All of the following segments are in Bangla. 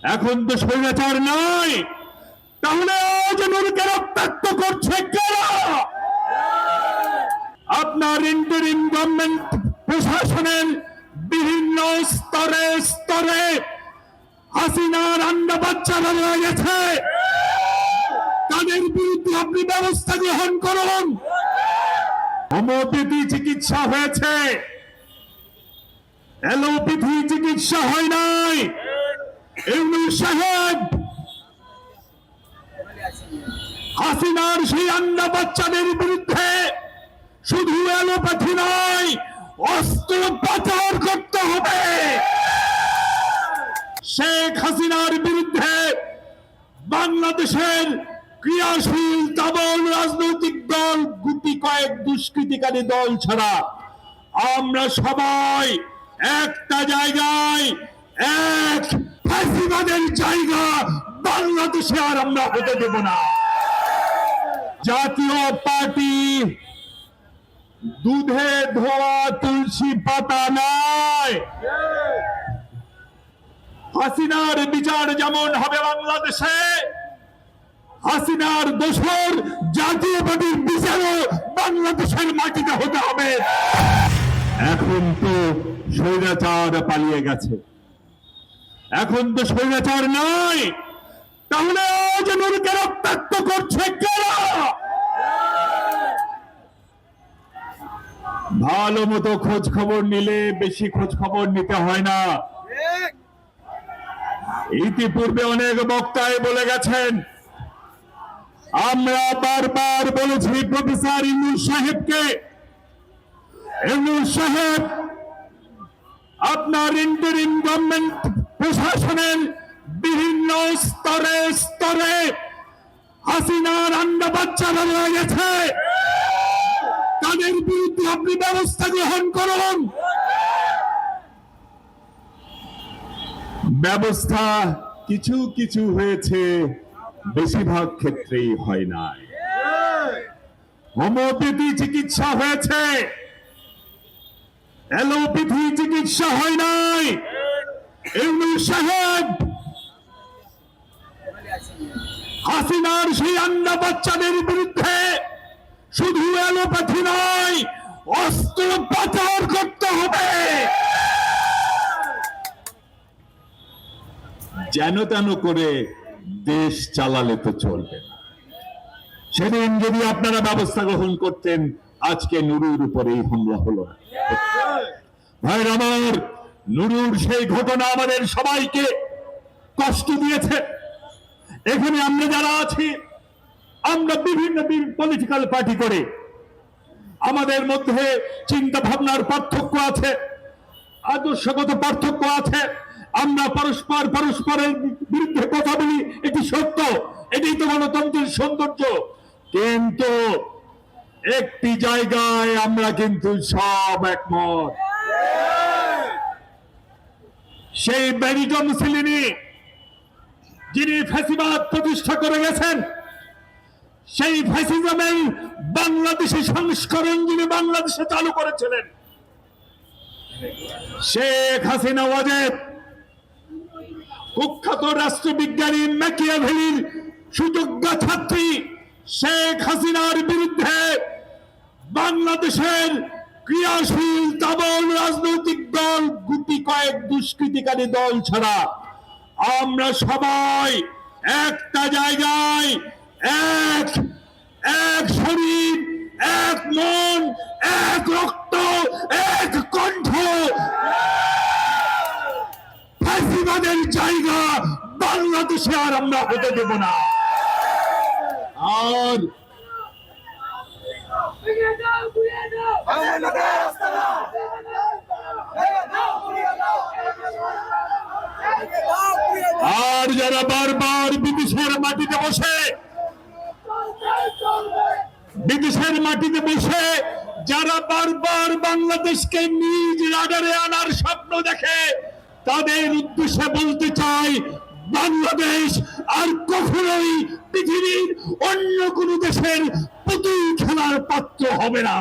এখন তো স্বৈরাচার নয়। তাহলে নুরকে রক্তাক্ত করছে কারা? আপনার ইন্টারিম গভর্নমেন্ট প্রশাসনের বিভিন্ন স্তরে স্তরে হাসিনার আন্ডা বাচ্চারা রয়ে গেছে। তাদের বিরুদ্ধে আপনি ব্যবস্থা গ্রহণ করুন। হোমিওপ্যাথি চিকিৎসা হয়েছে। অ্যালোপ্যাথি চিকিৎসা হয় নাই। সাহেব হাসিনার সেই আন্ডা বাচ্চাদের বিরুদ্ধে শুধু অ্যালোপ্যাথি নয়, অস্ত্র পাচার করতে হবে। শেখ হাসিনার বিরুদ্ধে বাংলাদেশের ক্রিয়াশীল তাবল রাজনৈতিক দল গুটি কয়েক দুষ্কৃতিকারী দল ছাড়া আমরা সবাই একটা জায়গায় এক ফাঁসিবাদের জায়গা বাংলাদেশে আর আমরা হতে দেব না। জাতীয় পার্টি দুধে ধোয়া তুলসী পাতা নয়। হাসিনার বিচার যেমন হবে বাংলাদেশে, হাসিনার দোষর জাতীয় পার্টির বিচারও বাংলাদেশের মাটিতে হতে হবে। এখন তো স্বৈরাচার পালিয়ে গেছে। এখন তো স্বৈরাচার নয়। তাহলে রক্তাক্ত করছে কারা? ভালো মতো খোঁজ খবর নিলে বেশি খোঁজ খবর নিতে হয় না। ইতিপূর্বে অনেক বক্তায় বলে গেছেন, আমরা বারবার বলেছি প্রফেসর ইনুস সাহেবকে ইনুস সাহেব, আপনার ইন্টারিম গভর্নমেন্ট প্রশাসনের বিভিন্ন স্তরে স্তরে হাসিনার আন্ডা বাচ্চারা গেছে। তাদের বিরুদ্ধে আপনি ব্যবস্থা গ্রহণ করুন। ব্যবস্থা কিছু কিছু হয়েছে, বেশিরভাগ ক্ষেত্রেই হয় নাই। হোমিওপ্যাথি চিকিৎসা হয়েছে, অ্যালোপ্যাথি চিকিৎসা হয় নাই। হাসিনার সেই বাচ্চাদের বিরুদ্ধে শুধু অ্যালোপ্যাথি নয়, অস্ত্র করতে হবে। যেন তেন করে দেশ চালালে তো চলবে না। সেদিন যদি আপনারা ব্যবস্থা গ্রহণ করতেন, আজকে নুরুর উপরে এই হামলা হলো ভাইর আমার নুরুর সেই ঘটনা আমাদের সবাইকে কষ্ট দিয়েছে। এখানে আমরা যারা আছি, আমরা বিভিন্ন পলিটিক্যাল পার্টি করে। আমাদের মধ্যে চিন্তা ভাবনার পার্থক্য আছে, আদর্শগত পার্থক্য আছে। আমরা পরস্পর পরস্পরের বিরুদ্ধে কথা বলি, এটি সত্য, এটাই তো গণতন্ত্রের সৌন্দর্য। কিন্তু একটি জায়গায় আমরা কিন্তু সব একমত। সেই ব্যারিজম সিলিনি যিনি ফ্যাসিবাদ প্রতিষ্ঠা করে গেছেন, সেই ফ্যাসিজমের বাংলাদেশি সংস্করণ যিনি বাংলাদেশে চালু করেছিলেন, শেখ হাসিনা ওয়াজেদ, কুখ্যাত রাষ্ট্রবিজ্ঞানী ম্যাকিয়াভেলির সুযোগ্য ছাত্রী শেখ হাসিনার বিরুদ্ধে বাংলাদেশের ক্রিয়াশীল তাবল রাজনৈতিক দল গুটি কয়েক দুষ্কৃতিকারী দল ছাড়া আমরা সবাই একটা জায়গায় এক এক শরীর, এক মন, এক রক্ত, এক কণ্ঠ। ফাঁসিবাদের জায়গা বাংলাদেশে আর আমরা হতে দেব না। আর আর যারা বারবার বিদেশের মাটিতে বসে, বিদেশের মাটিতে বসে, যারা বারবার বাংলাদেশকে নিজ রাডারে আনার স্বপ্ন দেখে, তাদের উদ্দেশ্যে বলতে চাই, বাংলাদেশ আর কখনোই পৃথিবীর অন্য কোন দেশের পুতুল খেলার পাত্র হবে না।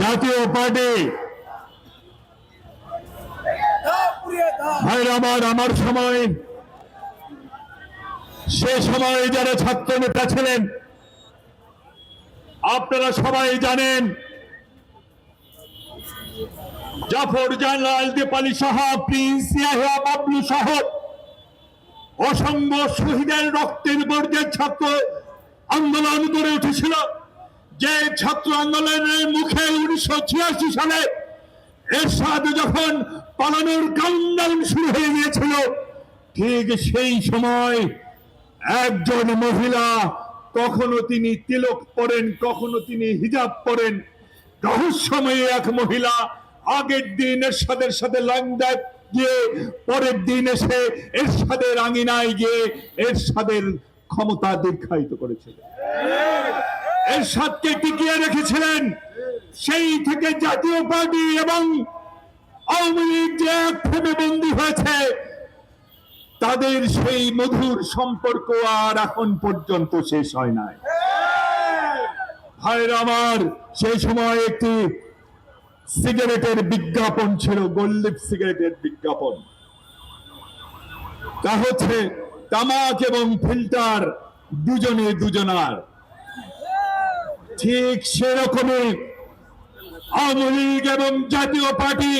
জাতীয় পার্টি। ভাইরা আমার আমার সময়। সে সময় যারা ছাত্র নেতা ছিলেন, আপনারা সবাই জানেন, জাফর জালাল দেপালি সাহা, প্রিন্স ইয়াহিয়া বাবলু সহ অসংখ্য শহীদের রক্তের বর্গের ছাত্র আন্দোলন গড়ে উঠেছিল। যে ছাত্র আন্দোলনের মুখে উনিশশো ছিয়াশি সালে এরশাদ যখন পালানোর কাউন্টডাউন শুরু হয়ে গিয়েছিল, ঠিক সেই সময় একজন মহিলা কখনো তিনি তিলক পরেন, কখনো তিনি হিজাব পরেন। রহস্যময়ী এক মহিলা আগের দিন এরশাদের সাথে লাংদায় গিয়ে পরের দিন এসে এর এরশাদের আঙিনায় গিয়ে এর এরশাদের ক্ষমতা দীর্ঘায়িত করেছিল এরশাদকে টিকিয়ে রেখেছিলেন সেই থেকে জাতীয় পার্টি এবং আওয়ামী লীগ যে এক বন্দী হয়েছে, তাদের সেই মধুর সম্পর্ক আর এখন পর্যন্ত শেষ হয় নাই। ভাইরা আমার, সেই সময় একটি সিগারেটের বিজ্ঞাপন ছিল গোল্লিপ সিগারেটের বিজ্ঞাপন। তা হচ্ছে তামাক এবং ফিল্টার দুজনে দুজনার। ঠিক সেরকমই আওয়ামী লীগ এবং জাতীয় পার্টি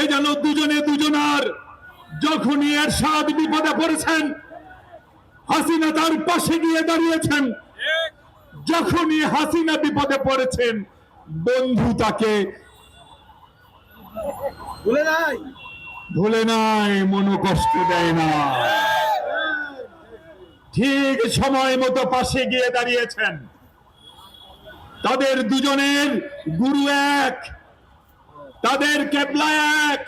এ যেন দুজনে দুজনার। যখনই এরশাদ বিপদে পড়েছেন হাসিনা তার পাশে গিয়ে দাঁড়িয়েছেন। যখনই হাসিনা বিপদে পড়েছেন বন্ধু তাকে। ভুলে নাই? ভুলে নাই মনোকষ্ট দেয় না। ঠিক সময় মতো পাশে গিয়ে দাঁড়িয়েছেন। তাদের দুজনের গুরু এক তাদের কেবলা এক।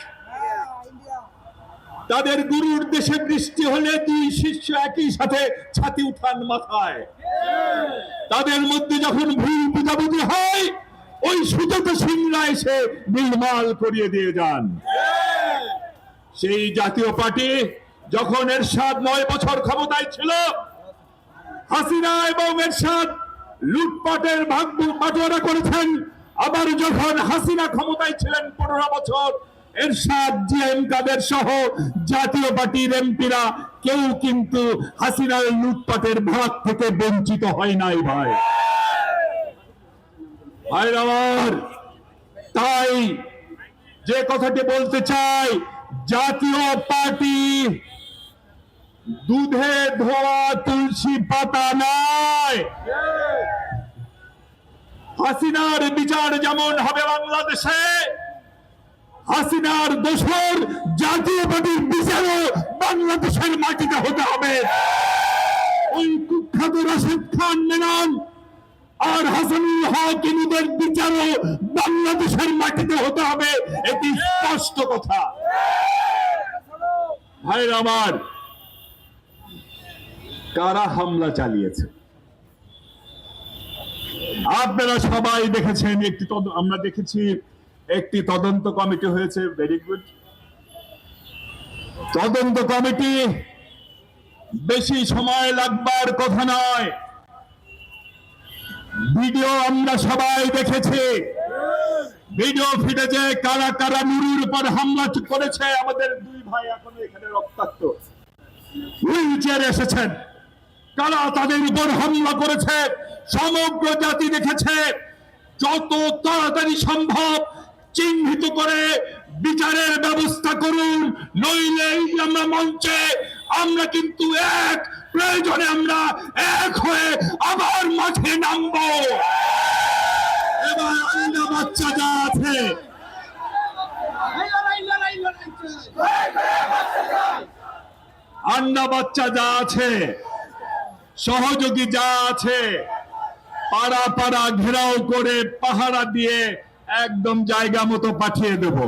তাদের গুরুর দেশে বৃষ্টি হলে দুই শিষ্য একই সাথে ছাতি উঠান মাথায়। তাদের মধ্যে যখন ভুল বুঝাবুঝি হয় ওই সুযোগ সিংরা এসে নির্মাল করিয়ে দিয়ে যান। সেই জাতীয় পার্টি যখন এরশাদ নয় বছর ক্ষমতায় ছিল, হাসিনা এবং এরশাদ লুটপাটের ভাগ বাটোয়ারা করেছেন। আবার যখন হাসিনা ক্ষমতায় ছিলেন পনেরো বছর, এরশাদ, জিএম কাদের সহ জাতীয় পার্টির এমপিরা কেউ কিন্তু হাসিনার লুটপাটের ভাগ থেকে বঞ্চিত হয় নাই ভাই। ভাইরা তাই যে কথাটি বলতে চাই, জাতীয় পার্টি দুধে ধোয়া তুলসী পাতা নয়। হাসিনার বিচার যেমন হবে বাংলাদেশে, হাসিনার দোষর জাতীয় পার্টির বিচারও বাংলাদেশের মাটিতে হতে হবে। ওই কুখ্যাত রাশেদ খান মেনন আর হাসানুল হক ইনুদের বিচারও বাংলাদেশের মাটিতে হতে হবে, এটি স্পষ্ট কথা। ভাইরা আমার, কারা হামলা চালিয়েছে? আপনারা সবাই দেখেছেন একটি আমরা দেখেছি একটি তদন্ত কমিটি হয়েছে ভেরি গুড তদন্ত কমিটি বেশি সময় লাগবার কথা নয়। ভিডিও আমরা সবাই দেখেছি। ভিডিও ফুটেজে কারা কারা নুরুর উপর হামলা করেছে, আমাদের দুই ভাই এখনও এখানে রক্তাক্ত। হুইল এসেছেন। কারা তাদের উপর হামলা করেছে, সমগ্র জাতি দেখেছে। যত তাড়াতাড়ি সম্ভব চিহ্নিত করে বিচারের ব্যবস্থা করুন, নইলে আমরা মঞ্চে আমরা কিন্তু এক প্রয়োজনে আমরা এক হয়ে আবার মাঠে নামবো। এবার আইনা বাচ্চা যা আছে। আন্ডা বাচ্চা যা আছে। সহযোগী যা আছে। পাড়া পাড়া ঘেরাও করে পাহারা দিয়ে একদম জায়গা মতো পাঠিয়ে দেব।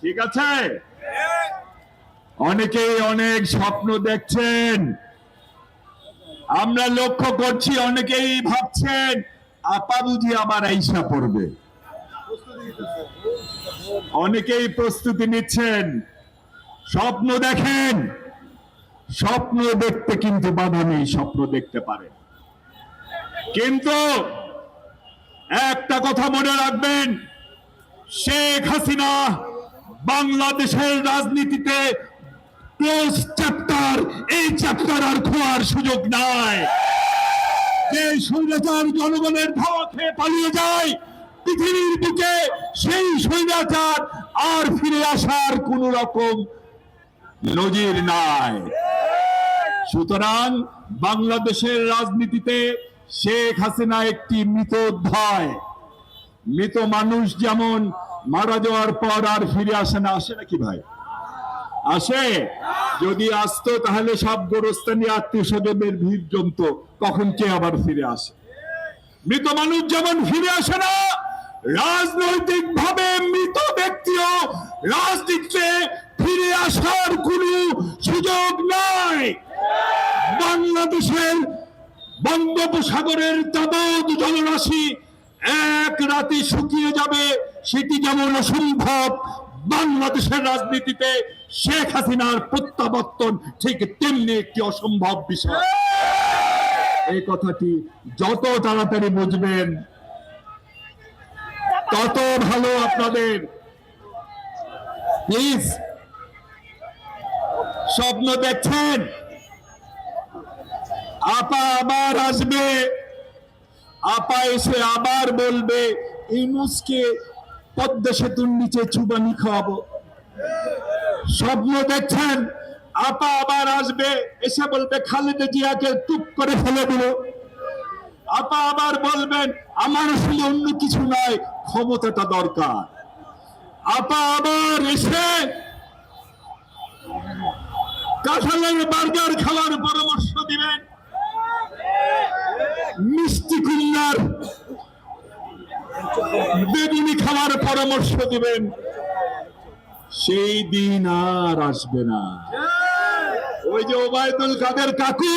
ঠিক আছে? অনেকেই অনেক স্বপ্ন দেখছেন। আমরা লক্ষ্য করছি, অনেকেই ভাবছেন আপা বুঝি আবার আইসা পড়বে। অনেকেই প্রস্তুতি নিচ্ছেন, স্বপ্ন দেখেন, স্বপ্ন দেখতে কিন্তু বাধা নেই, স্বপ্ন দেখতে পারেন। কিন্তু একটা কথা মনে রাখবেন, শেখ হাসিনা বাংলাদেশের রাজনীতিতে ক্লোজ চ্যাপ্টার এই চ্যাপ্টার আর খোয়ার সুযোগ নাই। যে স্বৈরাচার জনগণের ধাওয়া খেয়ে পালিয়ে যায়, পৃথিবীর বুকে সেই স্বৈরাচার আর ফিরে আসার কোন রকম নজির নাই। সুতরাং বাংলাদেশের রাজনীতিতে শেখ হাসিনা একটি মৃত অধ্যায়। মৃত মানুষ যেমন মারা যাওয়ার পর আর ফিরে আসে না, আসে নাকি ভাই? আসে? যদি আসতো, তাহলে সব গোরস্থানী আত্মীয় স্বজনের ভিড় জমতো। কখন কে আবার ফিরে আসে? মৃত মানুষ যেমন ফিরে আসে না রাজনৈতিক ভাবে মৃত ব্যক্তিও রাজনীতিতে ফিরে আসার কোন সুযোগ নাই। বাংলাদেশের বঙ্গোপসাগরের তাবৎ জলরাশি এক রাতে শুকিয়ে যাবে, সেটি যেমন অসম্ভব, বাংলাদেশের রাজনীতিতে শেখ হাসিনার প্রত্যাবর্তন ঠিক তেমনি একটি অসম্ভব বিষয়। এই কথাটি যত তাড়াতাড়ি বুঝবেন, তত ভালো আপনাদের। প্লিজ স্বপ্ন দেখছেন? আপা আবার আসবে। আপা এসে আবার বলবে মুসকে পদ্মা সেতুর নিচে চুবানি খাওয়াবো। স্বপ্ন দেখছেন, আপা আবার আসবে, এসে বলবে, খালেদা জিয়াকে টুপ করে ফেলে দিল। আপা আবার বলবেন, আমার আসলে অন্য কিছু নয়, ক্ষমতাটা দরকার। আপা আবার এসে কাঁঠালের বার্গার খাওয়ার পরামর্শ দিবেন। মিষ্টি কুল্লার বেগুনি খাওয়ার পরামর্শ দিবেন। সেই দিন আর আসবে না। ওই যে ওবায়দুল কাদের কাকু।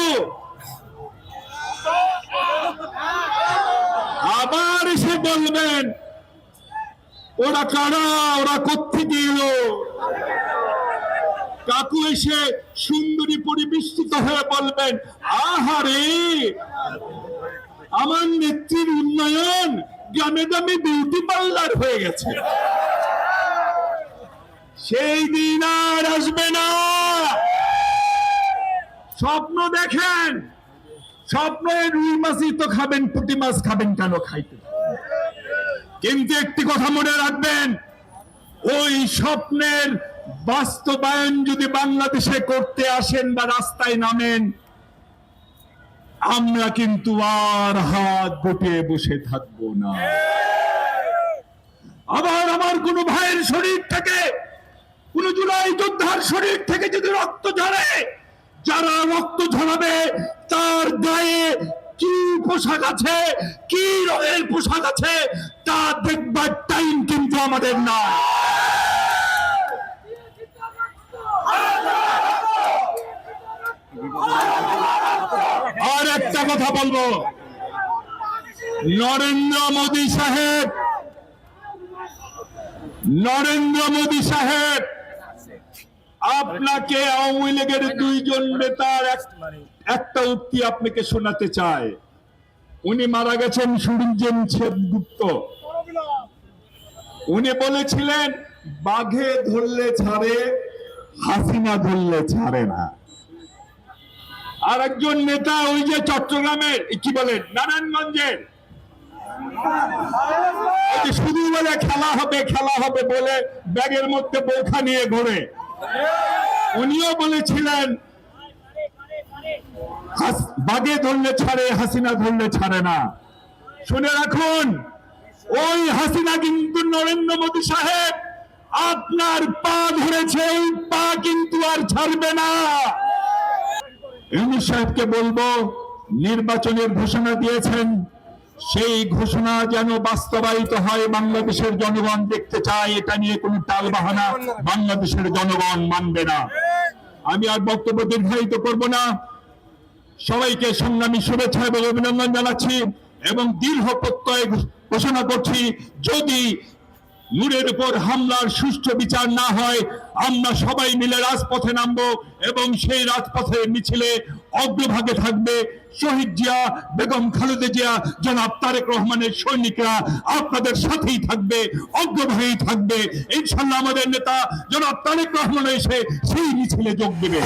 আবার এসে বলবেন ওরা কারা? ওরা কোথেকে এলো? কাকু এসে সুন্দরী পরিবেষ্টিত হয়ে বলবেন আহারে! আমার নেত্রীর উন্নয়ন গ্রামে গ্রামে বিউটি পার্লার হয়ে গেছে। সেই দিন আর আসবে না। স্বপ্ন দেখেন, স্বপ্নে রুই মাছই তো খাবেন, পুঁটি মাছ খাবেন কেন খাইতে? কিন্তু একটি কথা মনে রাখবেন, ওই স্বপ্নের বাস্তবায়ন যদি বাংলাদেশে করতে আসেন বা রাস্তায় নামেন, আমরা কিন্তু আর হাত গুটিয়ে বসে থাকব না। আবার আমার কোন ভাইয়ের শরীর থেকে কোন জুলাই যোদ্ধার শরীর থেকে যদি রক্ত ঝরে, যারা রক্ত ঝরাবে, তার গায়ে কি পোশাক আছে, কি রঙের পোশাক আছে, তা দেখবার টাইম কিন্তু আমাদের না আর একটা কথা বলব। নরেন্দ্র মোদী সাহেব, নরেন্দ্র মোদী সাহেব আপনাকে আওয়ামী লীগের দুইজন নেতার একটা উক্তি আপনাকে শোনাতে চায় উনি মারা গেছেন সুরঞ্জন সেনগুপ্ত। উনি বলেছিলেন বাঘে ধরলে ছাড়ে হাসিনা ধরলে ছাড়ে না। আর একজন নেতা ওই যে চট্টগ্রামের কি বলেন নারায়ণগঞ্জের শুধু বলে খেলা হবে খেলা হবে বলে ব্যাগের মধ্যে বৌখা নিয়ে ঘোরে। উনিও বলেছিলেন বাগে ধরলে ছাড়ে, হাসিনা ধরলে ছাড়ে না। শুনে রাখুন, ওই হাসিনা কিন্তু নরেন্দ্র মোদী সাহেব আপনার পা ধরেছে এই পা কিন্তু আর ছাড়বে না। ইউনুস সাহেবকে বলব, নির্বাচনের ঘোষণা দিয়েছেন সেই ঘোষণা যেন বাস্তবায়িত হয়, বাংলাদেশের জনগণ দেখতে চায়, এটা নিয়ে কোনো টাল বাহানা বাংলাদেশের জনগণ মানবে না। আমি আর বক্তব্য দীর্ঘায়িত করব না। সবাইকে সংগ্রামী শুভেচ্ছা এবং অভিনন্দন জানাচ্ছি এবং দীর্ঘ প্রত্যয় ঘোষণা করছি, যদি নূরের উপর হামলার সুষ্ঠু বিচার না হয়, আমরা সবাই মিলে রাজপথে নামবো এবং সেই রাজপথে মিছিলে অগ্রভাগে থাকবে শহীদ জিয়া, বেগম খালেদা জিয়া, জনাব তারেক রহমানের সৈনিকরা আপনাদের সাথেই থাকবে, অগ্রভাগেই থাকবে। ইনশাল্লাহ আমাদের নেতা জনাব তারেক রহমান এসে সেই মিছিলে যোগ দেবে।